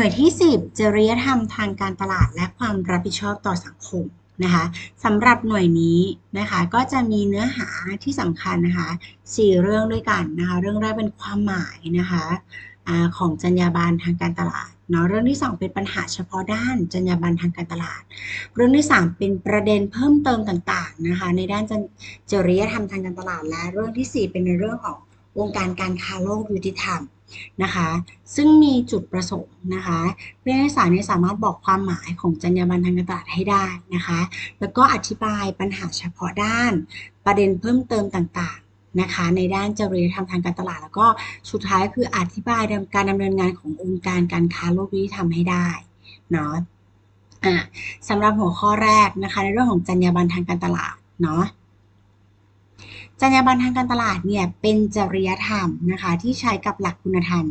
น่วยที่ 10 จริยธรรมทางการตลาดและความรับผิดชอบต่อสังคมนะคะสำหรับหน่วยนี้นะคะก็จะมีเนื้อหาที่สำคัญนะคะ4เรื่องด้วยกันนะคะเรื่องแรกเป็นความหมายนะคะอของจรรยาบรรณทางการตลาดเนาะเรื่องที่ 2 เป็นปัญหาเฉพาะด้านจรรยาบรรณทางการตลาด เรื่องที่ 3 เป็นประเด็นเพิ่มเติมต่างๆนะคะในด้านจริยธรรมทางการตลาด และเรื่องที่ 4 เป็นในเรื่องของวงการการค้าโลกยุติธรรม นะคะ ซึ่งมีจุดประสงค์นะคะเพื่อให้สารนี้สามารถบอกความหมายของจรรยาบรรณทางการตลาดให้ได้นะคะ แล้วก็อธิบายปัญหาเฉพาะด้าน ประเด็นเพิ่มเติมต่างๆนะคะ ในด้านจริยธรรมทางการตลาด แล้วก็สุดท้ายคืออธิบายการดำเนินงานขององค์การการค้าโลกยุติธรรมให้ได้เนาะอ่าสำหรับหัวข้อแรกนะคะ ในเรื่องของจรรยาบรรณทางการตลาดเนาะ จรรยาบรรณทางการตลาดเนี่ยเป็นจริยธรรมนะคะที่ใช้กับหลักคุณธรรม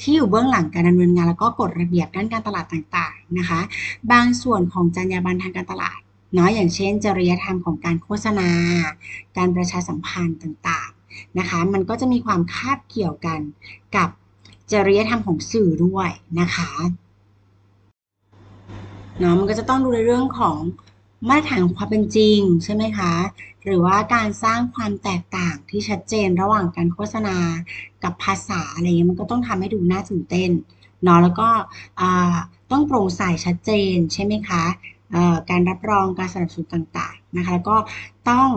ที่อยู่เบื้องหลังการดำเนินงาน แล้วก็กฎระเบียบด้านการตลาดต่างๆนะคะ บางส่วนของจรรยาบรรณทางการตลาดเนาะอย่างเช่น จริยธรรมของการโฆษณา การประชาสัมพันธ์ต่างๆนะคะ มันก็จะมีความคาบเกี่ยวกันกับจริยธรรมของสื่อด้วยนะคะเนาะมันก็จะต้องดูในเรื่องของมาตรฐานความเป็นจริงใช่ไหมคะ หรือว่าการสร้างความแตกต่างที่ชัดเจนระหว่างการโฆษณากับภาษาอะไรเงี้ยมันก็ต้องทำให้ดูน่าตื่นเต้นเนาะแล้วก็ต้องโปร่งใสชัดเจนใช่ไหมคะการรับรองการสนับสนุนต่างๆนะคะแล้วก็ต้อง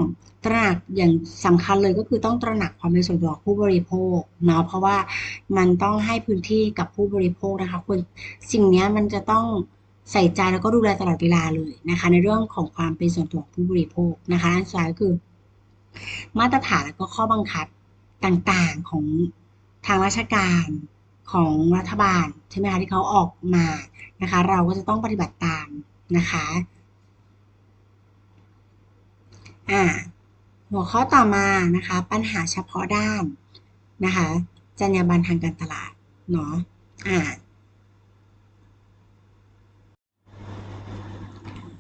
ตระหนักอย่างสำคัญเลยก็คือต้องตระหนักความเป็นส่วนตัวผู้บริโภคเนาะเพราะว่ามันต้องให้พื้นที่กับผู้บริโภคนะคะคนสิ่งนี้มันจะต้อง ใส่ใจแล้วก็ดูแลตลอดเวลาเลยนะคะ ในเรื่องของความเป็นส่วนตัวของผู้บริโภคนะคะอันสุดท้ายก็คือ มาตรฐานแล้วก็ข้อบังคับต่างๆของทางราชการของรัฐบาลใช่ไหมคะที่เขาออกมานะคะ เราก็จะต้องปฏิบัติตามนะคะอ่าหัวข้อต่อมานะคะ ปัญหาเฉพาะด้านนะคะจรรยาบรรณทางการตลาดเนาะอ่า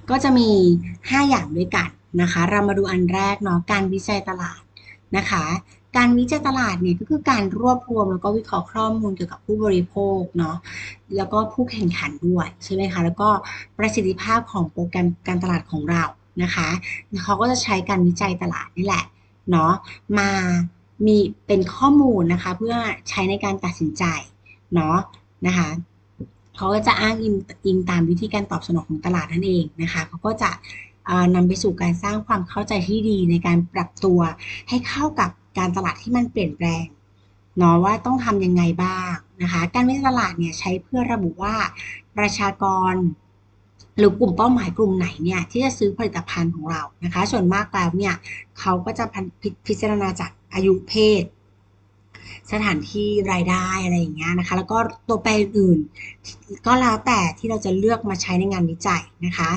ก็จะมี 5 อย่างด้วยกันนะคะ เรามาดูอันแรกเนาะการวิจัยตลาดนะคะ การวิจัยตลาดเนี่ยก็คือการรวบรวมแล้วก็วิเคราะห์ข้อมูลเกี่ยวกับผู้บริโภคเนาะแล้วก็ผู้แข่งขันด้วยใช่ไหมคะแล้วก็ประสิทธิภาพของโปรแกรมการตลาดของเรานะคะเขาก็จะใช้การวิจัยตลาดนี่แหละเนาะมามีเป็นข้อมูลนะคะเพื่อใช้ในการตัดสินใจเนาะนะคะ เขาก็จะอ้างอิงอิงตามวิธีการตอบสนองของตลาดนั่นเองนะคะเขาก็จะนำไปสู่การสร้างความเข้าใจที่ดีในการปรับตัว ให้เข้ากับการตลาดที่มันเปลี่ยนแปลงเนาะว่าต้องทำยังไงบ้างนะคะ การวิจัยตลาดเนี่ยใช้เพื่อระบุว่าประชากร หรือกลุ่มเป้าหมายกลุ่มไหนเนี่ยที่จะซื้อผลิตภัณฑ์ของเรานะคะ ส่วนมากแล้วเนี่ยเขาก็จะพิจารณาจากอายุเพศ สถานที่รายได้อะไรอย่างเงี้ยนะคะ แล้วก็ตัวแปรอื่นก็แล้วแต่ที่เราจะเลือกมาใช้ในงานวิจัยนะคะ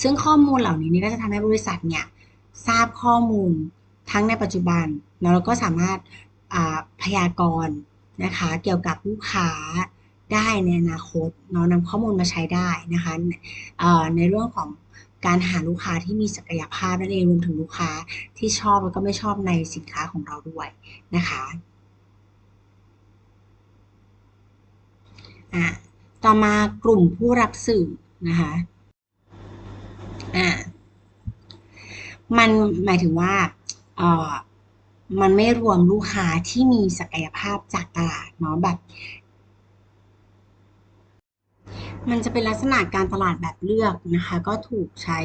ซึ่งข้อมูลเหล่านี้นี่ก็จะทำให้บริษัทเนี่ยทราบข้อมูลทั้งในปัจจุบันแล้วก็สามารถพยากรณ์นะคะ เกี่ยวกับลูกค้าได้ในอนาคตเนาะนำข้อมูลมาใช้ได้นะคะในเรื่องของ การหาลูกค้าที่มีศักยภาพนั่นเองรวมถึงลูกค้าที่ชอบแล้วก็ไม่ชอบในสินค้าของเราด้วยนะคะอ่าต่อมากลุ่มผู้รับสื่อนะคะอ่ามันหมายถึงว่าเออมันไม่รวมลูกค้าที่มีศักยภาพจากตลาดเนาะแบบ มันจะเป็นลักษณะการตลาดแบบเลือกนะคะ ก็ถูกใช้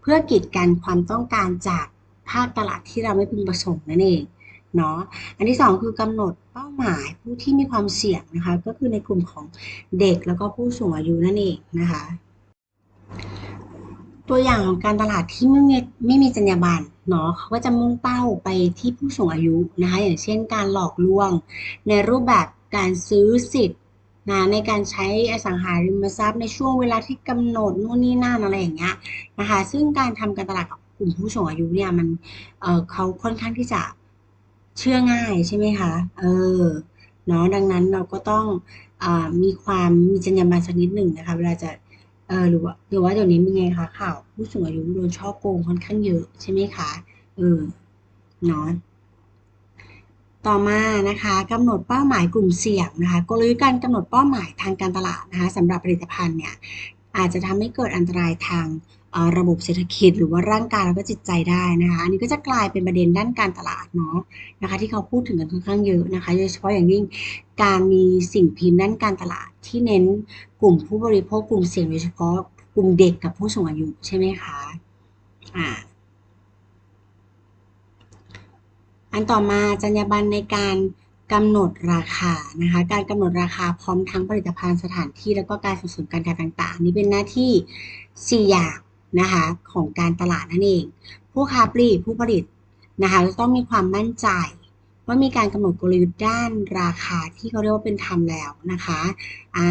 เพื่อกีดกันความต้องการจากภาคตลาดที่เราไม่พึงประสงค์นั่นเองเนาะอันที่ 2 คือกำหนดเป้าหมายผู้ที่มีความเสี่ยงนะคะ ก็คือในกลุ่มของเด็กแล้วก็ผู้สูงอายุนั่นเองนะคะ ตัวอย่างของการตลาดที่ไม่มีไม่มีจรรยาบรรณเนาะเขาก็จะมุ่งเป้าไปที่ผู้สูงอายุนะคะ อย่างเช่นการหลอกลวง ในรูปแบบการซื้อสิทธิ์ นะในการใช้อสังหาริมทรัพย์ในช่วงเวลาที่กำหนดนู่นนี่นั่นอะไรอย่างเงี้ยนะคะ ซึ่งการทำการตลาดกับกลุ่มผู้สูงอายุเนี่ยมันเเขาค่อนข้างที่จะเชื่อง่ายใช่ไหมคะเออเนาะดังนั้นเราก็ต้องอมีความมีจรรยาบรรณสักนิดหนึ่งนะคะ เวลาจะเออหรือว่าหรือว่าเดี๋ยวนี้เป็นไงคะข่าวผู้สูงอายุโดนช่อโกงค่อนข้างเยอะใช่ไหมคะเออเนาะ ต่อมานะคะกำหนดเป้าหมายกลุ่มเสี่ยงนะคะกลยุทธ์การกำหนดเป้าหมายทางการตลาดนะคะสำหรับผลิตภัณฑ์เนี่ยอาจจะทำให้เกิดอันตรายทางระบบเศรษฐกิจหรือว่าร่างกายแล้วก็จิตใจได้นะคะอันนี้ก็จะกลายเป็นประเด็นด้านการตลาดเนาะนะคะ ที่เขาพูดถึงกันค่อนข้างเยอะนะคะโดยเฉพาะอย่างยิ่งการมีสิ่งพิมพ์ด้านการตลาดที่เน้นกลุ่มผู้บริโภคกลุ่มเสี่ยงโดยเฉพาะกลุ่มเด็กกับผู้สูงอายุใช่ไหมคะอ่า อันต่อมาจรรยาบรรณในการกำหนดราคานะคะ การกำหนดราคาพร้อมทั้งผลิตภัณฑ์สถานที่แล้วก็การส่งเสริมการขายต่างๆ นี่เป็นหน้าที่ 4 อย่างนะคะของการตลาดนั่นเอง ผู้ค้าปลีกผู้ผลิตนะคะจะต้องมีความมั่นใจว่ามีการกำหนดกลยุทธ์ด้านราคาที่เขาเรียกว่าเป็นธรรมแล้วนะคะอ่า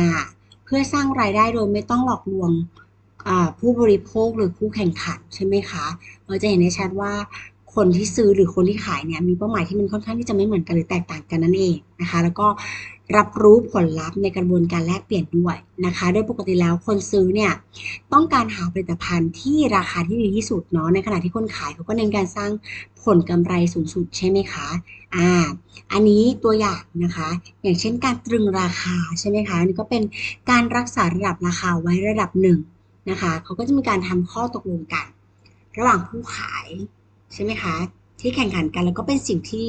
เพื่อสร้างรายได้โดยไม่ต้องหลอกลวงผู้บริโภคหรือผู้แข่งขันใช่ไหมคะ เราจะเห็นได้ชัดว่า คนที่ซื้อหรือคนที่ขายเนี่ยมีเป้าหมายที่มันค่อนข้างที่จะไม่เหมือนกันหรือแตกต่างกันนั่นเองนะคะ แล้วก็รับรู้ผลลัพธ์ในกระบวนการแลกเปลี่ยนด้วยนะคะ โดยปกติแล้วคนซื้อเนี่ยต้องการหาผลิตภัณฑ์ที่ราคาที่ดีที่สุดเนาะในขณะที่คนขายเขาก็เน้นการสร้างผลกำไรสูงสุดใช่ไหมคะอ่าอันนี้ตัวอย่างนะคะ อย่างเช่นการตรึงราคาใช่ไหมคะนนี้ก็เป็นการรักษาระดับราคาไว้ระดับหนึ่งนะคะเขาก็จะมีการทำข้อตกลงกัน ระหว่างผู้ขาย ใช่ไหมคะ ที่แข่งขันกันแล้วก็เป็นสิ่งที่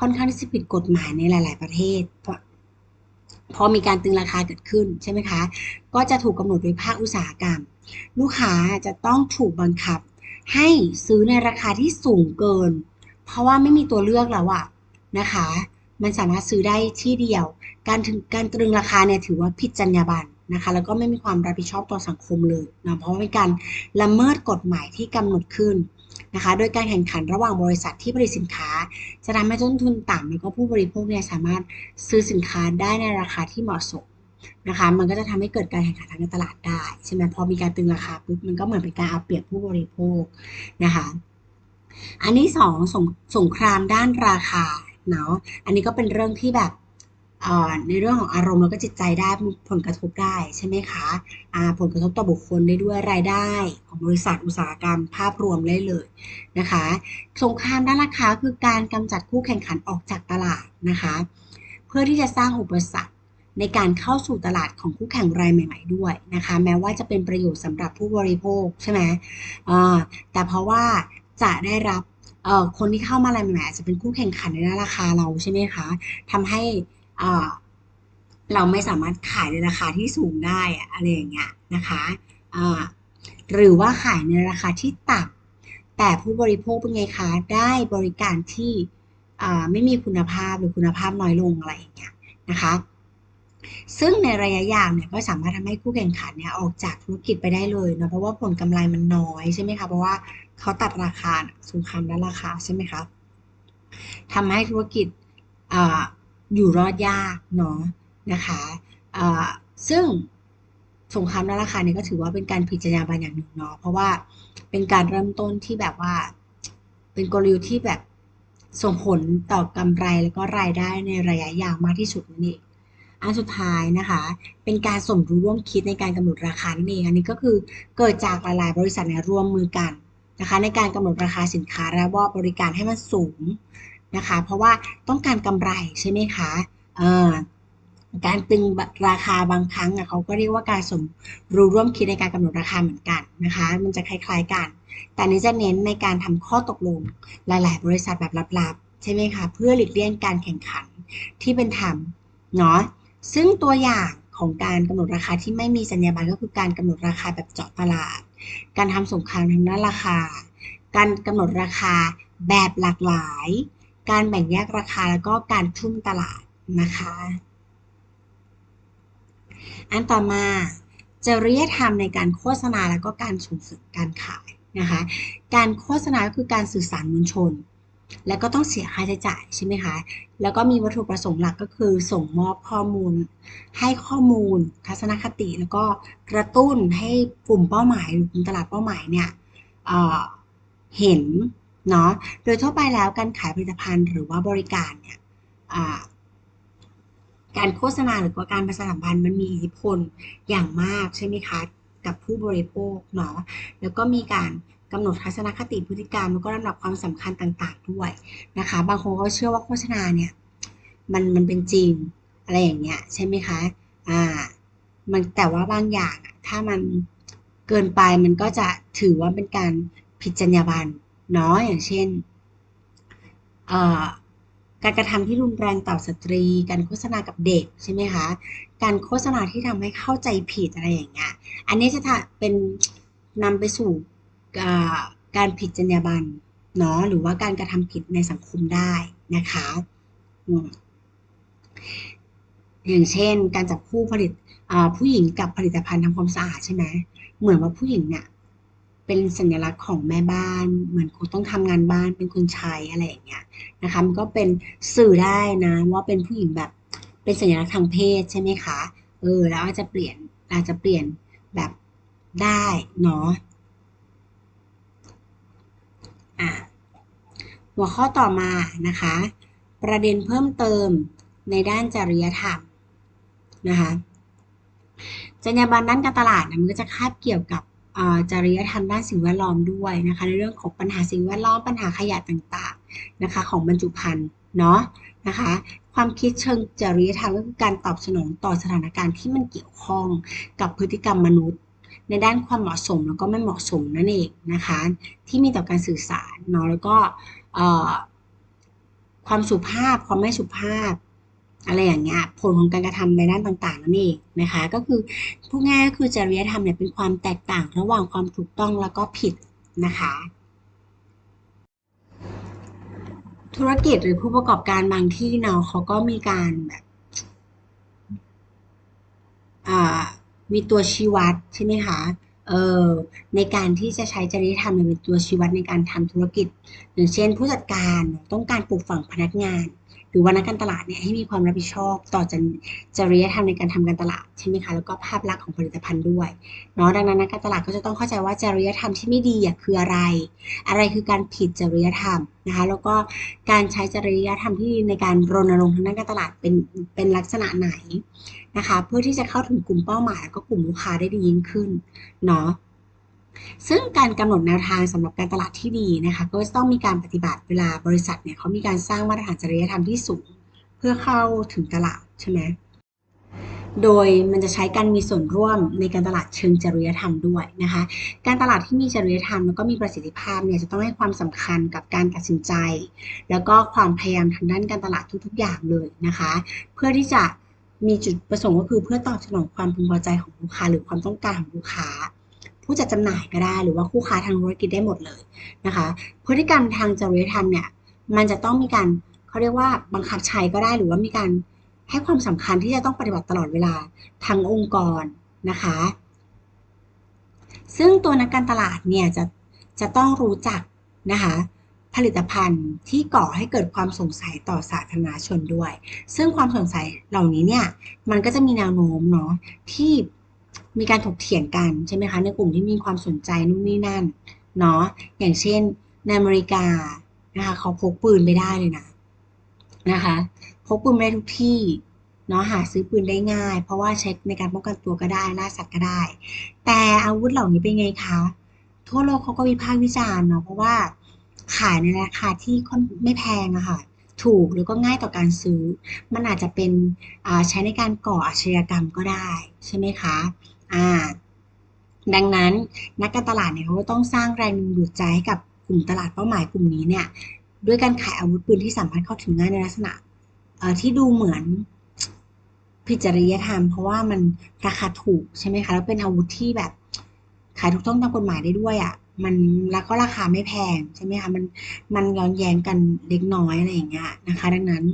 ค่อนข้างที่จะผิดกฎหมายในหลาย ๆ ประเทศ เพราะพอมีการตึงราคาเกิดขึ้นใช่ไหมคะ ก็จะถูกกำหนดโดยภาคอุตสาหกรรม ลูกค้าจะต้องถูกบังคับ ให้ซื้อในราคาที่สูงเกิน เพราะว่าไม่มีตัวเลือกแล้วอะนะคะ มันสามารถซื้อได้ที่เดียว การถึงการตรึงราคาเนี่ยถือว่าผิดจรรยาบรรณนะคะ แล้วก็ไม่มีความรับผิดชอบต่อสังคมเลยนะเพราะเป็นการละเมิดกฎหมายที่กำหนดขึ้น นะคะ โดยการแข่งขันระหว่างบริษัทที่ผลิตสินค้า จะทำให้ต้นทุนต่ำแล้วก็ผู้บริโภคเนี่ยสามารถซื้อสินค้าได้ในราคาที่เหมาะสมนะคะ มันก็จะทำให้เกิดการแข่งขันทางตลาดได้ใช่ไหมพอมีการตึงราคาปุ๊บมันก็เหมือนเป็นการเอาเปรียบผู้บริโภคนะคะ อันนี้สองสงสงครามด้านราคาเนาะ อันนี้ก็เป็นเรื่องที่แบบ ในเรื่องของอารมณ์แล้วก็จิตใจได้ผลกระทบได้ใช่ไหมคะผลกระทบต่อบุคคลได้ด้วยรายได้ ของบริษัทอุตสาหกรรมภาพรวมได้เลยนะคะสงครามด้านราคาคือการกำจัดคู่แข่งขันออกจากตลาดนะคะ เพื่อที่จะสร้างอุปสรรคในการเข้าสู่ตลาดของคู่แข่งรายใหม่ ๆ ด้วยนะคะ แม้ว่าจะเป็นประโยชน์สำหรับผู้บริโภคใช่ไหมแต่เพราะว่าจะได้รับคนที่เข้ามารายใหม่ๆจะเป็นคู่แข่งขันในราคาเราใช่ไหมคะทำให้ เราไม่สามารถขายในราคาที่สูงได้อะไรอย่างเงี้ยนะคะหรือว่าขายในราคาที่ต่ำแต่ผู้บริโภคเป็นไงคะได้บริการที่ไม่มีคุณภาพหรือคุณภาพน้อยลงอะไรอย่างเงี้ยนะคะซึ่งในระยะยาวเนี่ยก็สามารถทำให้คู่แข่งขันเนี่ยออกจากธุรกิจไปได้เลยเนาะเพราะว่าผลกำไรมันน้อยใช่ไหมคะเพราะว่าเขาตัดราคาสงครามด้านราคาใช่ไหมคะทำให้ธุรกิจ อยู่รอดยากเนาะนะคะซึ่งสงครามด้าราคาเนี่ยก็ถือว่าเป็นการผิดจรรยาบรรณอย่างหนึ่งเนาะเพราะว่าเป็นการเริ่มต้นที่แบบว่า เป็นกลยุทธ์ที่แบบส่งผลต่อกำไรแล้วก็รายได้ในระยะยาวมากที่สุดนั่นเองอันสุดท้ายนะคะ เป็นการสมรู้ร่วมคิดในการกำหนดราคานั่นเองอันนี้ก็คือเกิดจากหลายๆ บริษัทเนี่ยร่วมมือกันนะคะ ในการกำหนดราคาสินค้าและว่าบริการให้มันสูง นะคะ เพราะว่าต้องการกำไรใช่ไหมคะการตึงราคาบางครั้งเขาก็เรียกว่าการสมรู้ร่วมคิดในการกำหนดราคาเหมือนกันนะคะ มันจะคล้ายๆกัน แต่นี้จะเน้นในการทำข้อตกลงหลาย ๆ บริษัทแบบลับๆ ใช่ไหมคะ เพื่อหลีกเลี่ยงการแข่งขันที่เป็นธรรมเนาะซึ่งตัวอย่างของการกำหนดราคาที่ไม่มีสัญญาบันก็คือการกำหนดราคาแบบเจาะตลาด การทำสงครามทางด้านราคา การกำหนดราคาแบบหลากหลาย การแบ่งแยกราคาแล้วก็การทุ่มตลาดนะคะ อันต่อมาจริยธรรมในการโฆษณาแล้วก็การส่งเสริมการขายนะคะ การโฆษณาคือการสื่อสารมวลชน แล้วก็ต้องเสียค่าใช้จ่ายใช่ไหมคะ แล้วก็มีวัตถุประสงค์หลักก็คือ ส่งมอบข้อมูล ให้ข้อมูล ทัศนคติ แล้วก็กระตุ้นให้กลุ่มเป้าหมายหรือกลุ่มตลาดเป้าหมายเนี่ยเเห็น เนาะโดยทั่วไปแล้วการขายผลิตภัณฑ์หรือว่าบริการเนี่ยการโฆษณาหรือว่าการประชาสัมพันธ์มันมีอิทธิพลอย่างมากใช่ไหมคะกับผู้บริโภคเนาะแล้วก็มีการกำหนดทัศนคติพฤติกรรมแล้วก็ลำดับความสำคัญต่างๆด้วยนะคะ บางคนก็เชื่อว่าโฆษณาเนี่ยมันมันเป็นจริงอะไรอย่างเงี้ยใช่ไหมคะอ่ามันแต่ว่าบางอย่างอะถ้ามันเกินไปมันก็จะถือว่าเป็นการผิดจรรยาบรรณ เนาะอย่างเช่นการกระทำที่รุนแรงต่อสตรี การโฆษณากับเด็กใช่ไหมคะ การโฆษณาที่ทำให้เข้าใจผิดอะไรอย่างเงี้ย อันนี้จะเป็นนำไปสู่การผิดจรรยาบรรณเนาะหรือว่าการกระทำผิดในสังคมได้นะคะอย่างเช่น การจับคู่ผลิตผู้หญิงกับผลิตภัณฑ์ทำความสะอาดใช่ไหมเหมือนว่าผู้หญิงเนี่ย เป็นสัญลักษณ์ของแม่บ้าน เหมือนคนต้องทำงานบ้านเป็นคนใช้อะไรอย่างเงี้ยนะคะ มันก็เป็นสื่อได้นะ ว่าเป็นผู้หญิงแบบเป็นสัญลักษณ์ทางเพศใช่ไหมคะ เออ แล้วอาจจะเปลี่ยนอาจจะเปลี่ยนแบบได้เนาะอะหัวข้อต่อมานะคะ ประเด็นเพิ่มเติมในด้านจริยธรรมนะคะจรรยาบรรณด้านการตลาดนะมันก็จะคาบเกี่ยวกับ จริยธรรมด้านสิ่งแวดล้อมด้วยนะคะในเรื่องของปัญหาสิ่งแวดล้อมปัญหาขยะต่างๆนะคะของบรรจุภัณฑ์เนาะนะคะความคิดเชิงจริยธรรมก็คือการตอบสนองต่อสถานการณ์ที่มันเกี่ยวข้องกับพฤติกรรมมนุษย์ ในด้านความเหมาะสมแล้วก็ไม่เหมาะสมนั่นเองนะคะที่มีต่อการสื่อสารเนาะแล้วก็ความสุภาพความไม่สุภาพ อะไรอย่างเงี้ยผลของการกระทำในด้านต่างๆนั่นเองนะคะ ก็คือพูดง่ายก็คือจริยธรรมเนี่ยเป็นความแตกต่างระหว่างความถูกต้องแล้วก็ผิดนะคะ ธุรกิจหรือผู้ประกอบการบางที่เนาะเขาก็มีการแบบมีตัวชี้วัดใช่ไหมคะเออในการที่จะใช้จริยธรรมเป็นตัวชี้วัดในการทำธุรกิจ อย่างเช่น ผู้จัดการต้องการปลูกฝังพนักงาน รือว่านักการตลาดเนี่ยให้มีความรับผิดชอบต่อจริยธรรมในการทำการตลาดใช่ไหมคะแล้วก็ภาพลักษณ์ของผลิตภัณฑ์ด้วยเนาะดังนั้นนักการตลาดก็จะต้องเข้าใจว่าจริยธรรมที่ไม่ดีคืออะไร อะไรคือการผิดจริยธรรมนะคะแล้วก็การใช้จริยธรรมที่ในการรณรงค์ทางด้านการตลาดเป็นเป็นลักษณะไหนนะคะเพื่อที่จะเข้าถึงกลุ่มเป้าหมายแล้วก็กลุ่มลูกค้าได้ดียิ่งขึ้นเนาะ ซึ่งการกำหนดแนวทางสำหรับการตลาดที่ดีนะคะก็จะต้องมีการปฏิบัติเวลาบริษัทเนี่ยเขามีการสร้างมาตรฐานจริยธรรมที่สูง เพื่อเข้าถึงตลาดใช่ไหมโดยมันจะใช้การมีส่วนร่วมในการตลาดเชิงจริยธรรมด้วยนะคะ การตลาดที่มีจริยธรรมแล้วก็มีประสิทธิภาพเนี่ยจะต้องให้ความสำคัญกับการตัดสินใจ แล้วก็ความพยายามทางด้านการตลาดทุก ๆ อย่างเลยนะคะ เพื่อที่จะมีจุดประสงค์ก็คือเพื่อตอบสนองความพึงพอใจของลูกค้าหรือความต้องการของลูกค้า ผู้จัดจำหน่ายก็ได้ หรือว่าคู่ค้าทางธุรกิจได้หมดเลยนะคะพฤติกรรมทางจริยธรรมเนี่ยมันจะต้องมีการเขาเรียกว่าบังคับใช้ก็ได้หรือว่ามีการให้ความสำคัญที่จะต้องปฏิบัติตลอดเวลาทางองค์กรนะคะ ซึ่งตัวนักการตลาดเนี่ยจะจะต้องรู้จักนะคะผลิตภัณฑ์ที่ก่อให้เกิดความสงสัยต่อสาธารณชนด้วย ซึ่งความสงสัยเหล่านี้เนี่ยมันก็จะมีแนวโน้มเนาะที่ มีการถกเถียงกันใช่ไหมคะในกลุ่มที่มีความสนใจนู่นนี่นั่นเนาะอย่างเช่นในอเมริกานะคะเขาพกปืนไม่ได้เลยนะนะคะพกปืนไม่ได้ทุกที่เนาะหาซื้อปืนได้ง่าย เพราะว่าใช้ในการป้องกันตัวก็ได้ล่าสัตว์ก็ได้ แต่อาวุธเหล่านี้เป็นไงคะทั่วโลกเขาก็วิพากษ์วิจารณ์เนาะเพราะว่าขายในราคาที่ค่อนไม่แพงอะค่ะถูกหรือก็ง่ายต่อการซื้อ มันอาจจะเป็นใช้ในการก่ออาชญากรรมก็ได้ ใช่ไหมคะ อ่าดังนั้นนักการตลาดเนี่ยเขาก็ต้องสร้างแรงดึงดูดใจให้กับกลุ่มตลาดเป้าหมายกลุ่มนี้เนี่ยด้วยการขายอาวุธปืนที่สามารถเข้าถึงง่ายในลักษณะที่ดูเหมือนผิดจริยธรรม เพราะว่ามันราคาถูกใช่ไหมคะแล้วเป็นอาวุธที่แบบขายถูกต้องตามกฎหมายได้ด้วยอะ่ะมันแล้วก็ราคาไม่แพงใช่ไหมคะมันมันย้อนแย้งกันเล็กน้อยอะไรอย่างเงี้ยนะคะ ดังนั้น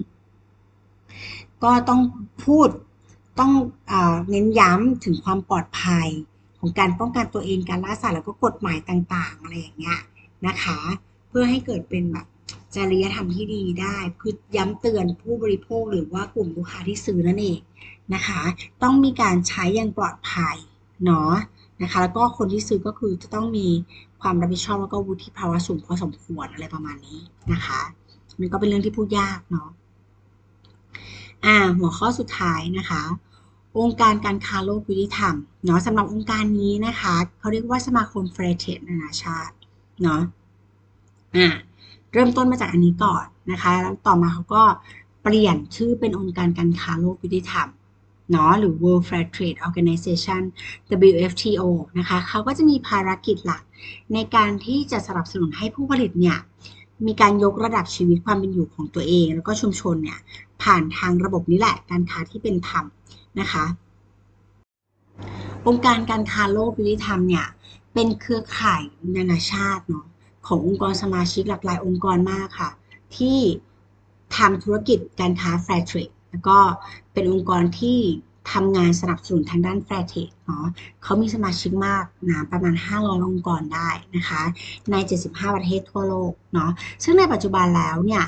ก็ต้องพูด ต้องอเน้นย้ำถึงความปลอดภัยของการป้องกันตัวเองการล่าสัตว์แล้วก็กฎหมายต่างๆ อะไรอย่างเงี้ยนะคะ เพื่อให้เกิดเป็นแบบจริยธรรมที่ดีได้คือย้ำเตือนผู้บริโภคหรือว่ากลุ่มลูกค้าที่ซื้อนั่นเองนะคะ ต้องมีการใช้อย่างปลอดภัยเนาะนะคะ แล้วก็คนที่ซื้อก็คือจะต้องมีความรับผิดชอบแล้วก็วุฒิภาวะสูงพอสมควรอะไรประมาณนี้นะคะมันก็เป็นเรื่องที่พูดยากเนาะอ่าหัวข้อสุดท้ายนะคะ องค์การการค้าโลกยุติธรรมเนาะสำหรับองค์การนี้นะคะเขาเรียกว่าสมาคมเฟรเทสนานาชาติเนาะอ่าเริ่มต้นมาจากอันนี้ก่อนนะคะแล้วต่อมาเขาก็เปลี่ยนชื่อเป็นองค์การการค้าโลกยุติธรรมเนาะหรือ World Fair Trade Organization WFTO นะคะเขาก็จะมีภารกิจหลักในการที่จะสนับสนุนให้ผู้ผลิตเนี่ย มีการยกระดับชีวิตความเป็นอยู่ของตัวเอง แล้วก็ชุมชนเนี่ยผ่านทางระบบนี้แหละการค้าที่เป็นธรรมนะคะองค์การการค้าโลกยุติธรรมเนี่ยเป็นเครือข่ายนานาชาติเนาะขององค์กรสมาชิกหลากหลายองค์กรมากค่ะ ที่ทำธุรกิจการค้าแฟร์เทรดแล้วก็เป็นองค์กรที่ ทำงานสนับสนุนทางด้านแฟร์เทรดเนาะเขามีสมาชิกมากนะประมาณ 500องค์กรได้นะคะ ใน 75 ประเทศทั่วโลกเนาะซึ่งในปัจจุบันแล้วเนี่ย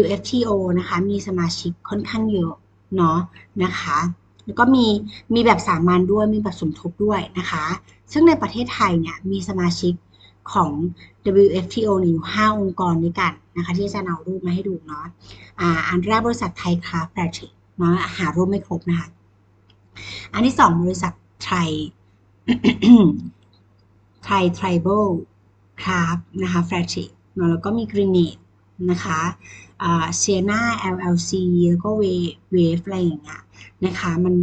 WFTO นะคะมีสมาชิกค่อนข้างเยอะเนาะนะคะแล้วก็มีมีแบบสามัญด้วยมีแบบสมทบด้วยนะคะ ซึ่งในประเทศไทยเนี่ยมีสมาชิกของ WFTO อยู่ 5 องค์กรด้วยกันนะคะที่จะเอารูปมาให้ดูเนาะอ่าอันแรกบริษัทไทยคาแฟร์เทรดเนาะหารูปไม่ครบนะคะ อันที่2บริษัทไทยไทยทริเบิลคราฟนะคะแฟร์เทรดเนาะแล้วก็มีกรีเนตนะคะเซียนา LLC แล้วก็เวเวฟอะไรอย่างเงี้ยนะคะ มัน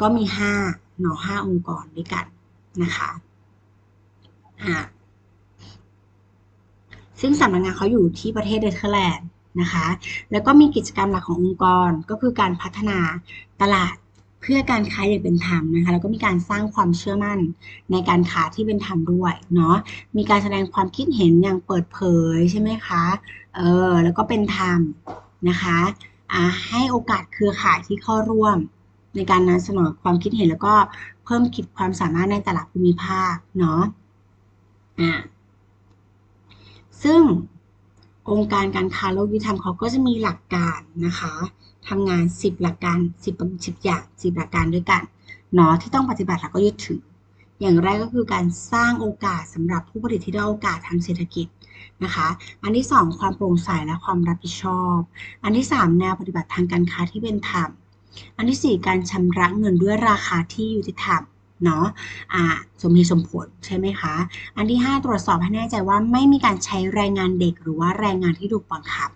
ก็มี5เนาะ5องค์กรด้วยกันนะคะอ่าซึ่งสำนักงานเขาอยู่ที่ประเทศเดนเธอร์แลนด์นะคะ แล้วก็มีกิจกรรมหลักขององค์กรก็คือการพัฒนาตลาด พื่อการค้าอย่างเป็นธรรมนะคะแล้วก็มีการสร้างความเชื่อมั่นในการค้าที่เป็นธรรมด้วยเนาะมีการแสดงความคิดเห็นอย่างเปิดเผยใช่ไหมคะเออแล้วก็เป็นธรรมนะคะอ่าให้โอกาสเครือข่ายที่เข้าร่วม ในการนำเสนอความคิดเห็นแล้วก็เพิ่มขีดความสามารถในแต่ละภูมิภาคเนาะอ่าซึ่ง องค์การการค้าโลกยุติธรรมเขาก็จะมีหลักการนะคะทำงาน 10 หลักการ 10 10อย่าง 10 หลักการด้วยกันเนาะที่ต้องปฏิบัติแล้วก็ยึดถือ อย่างแรกก็คือการสร้างโอกาสสำหรับผู้ผลิตที่ได้โอกาสทางเศรษฐกิจนะคะ อันที่ 2 ความโปร่งใสและความรับผิดชอบ อันที่ 3 แนวปฏิบัติทางการค้าที่เป็นธรรม อันที่ 4 การชำระเงินด้วยราคาที่ยุติธรรม เนาะอ่าสมเหตุสมผลใช่ไหมคะ อันที่ 5 ตรวจสอบให้แน่ใจว่าไม่มีการใช้แรงงานเด็กหรือว่าแรงงานที่ถูกบังคับ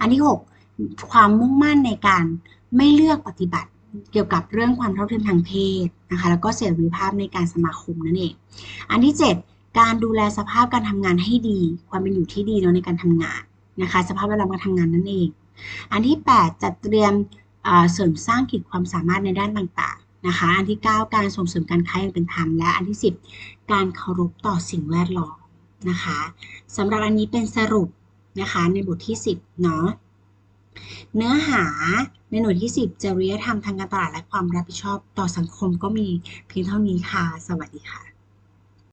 อันที่ 6 ความมุ่งมั่นในการไม่เลือกปฏิบัติเกี่ยวกับเรื่องความเท่าเทียมทางเพศนะคะแล้วก็เสรีภาพในการสมาคมนั่นเอง อันที่ 7 การดูแลสภาพการทำงานให้ดี ความเป็นอยู่ที่ดีเนาะในการทำงานนะคะ สภาพแวดล้อมการทำงานนั่นเอง อันที่ 8 จัดเตรียมเสริมสร้างขีดความสามารถในด้านต่าง นะคะ อันที่ 9 การส่งเสริมการค้าอย่างเป็นธรรม และอันที่ 10 การเคารพต่อสิ่งแวดล้อมนะคะสำหรับอันนี้เป็นสรุปนะคะในบทที่ 10 เนาะเนื้อหาในหน่วยที่ 10จริยธรรมทางการตลาดและความรับผิดชอบต่อสังคมก็มีเพียงเท่านี้ค่ะ สวัสดีค่ะ